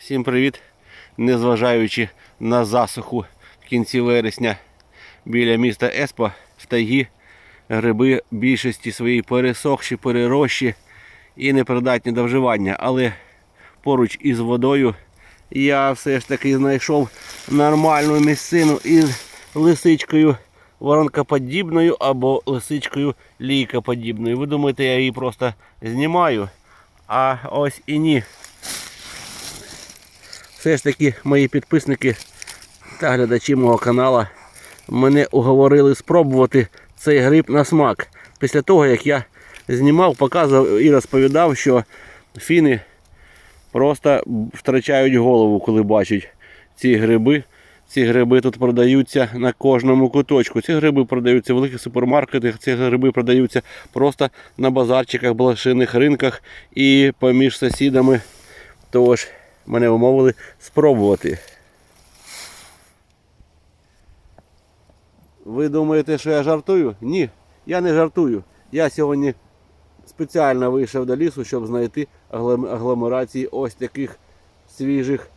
Всім привіт! Незважаючи на засуху в кінці вересня біля міста Еспо в тайгі гриби більшості своїй пересохші, перерощі і непридатні до вживання. Але поруч із водою я все ж таки знайшов нормальну місцину із лисичкою воронкоподібною або лисичкою лійкоподібною. Ви думаєте, я її просто знімаю? А ось і ні. Все ж таки мої підписники та глядачі мого каналу мене уговорили спробувати цей гриб на смак. Після того, як я знімав, показував і розповідав, що фіни просто втрачають голову, коли бачать ці гриби. Ці гриби тут продаються на кожному куточку. Ці гриби продаються в великих супермаркетах, ці гриби продаються просто на базарчиках, блошиних ринках і поміж сусідами. Тож мене умовили спробувати. Ви думаєте, що я жартую? Ні, я не жартую. Я сьогодні спеціально вийшов до лісу, щоб знайти агломерації ось таких свіжих,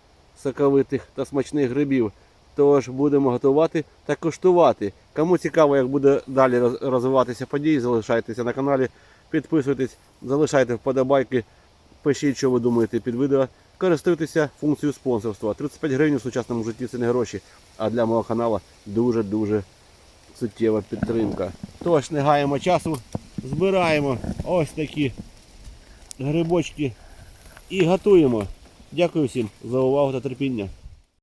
соковитих та смачних грибів. Тож будемо готувати та куштувати. Кому цікаво, як буде далі розвиватися події, залишайтеся на каналі, підписуйтесь, залишайте вподобайки, пишіть, що ви думаєте під відео. Користуйтеся функцією спонсорства. 35 гривень у сучасному житті це не гроші, а для мого каналу дуже-дуже суттєва підтримка. Тож не гаємо часу, збираємо ось такі грибочки і готуємо. Дякую всім за увагу та терпіння.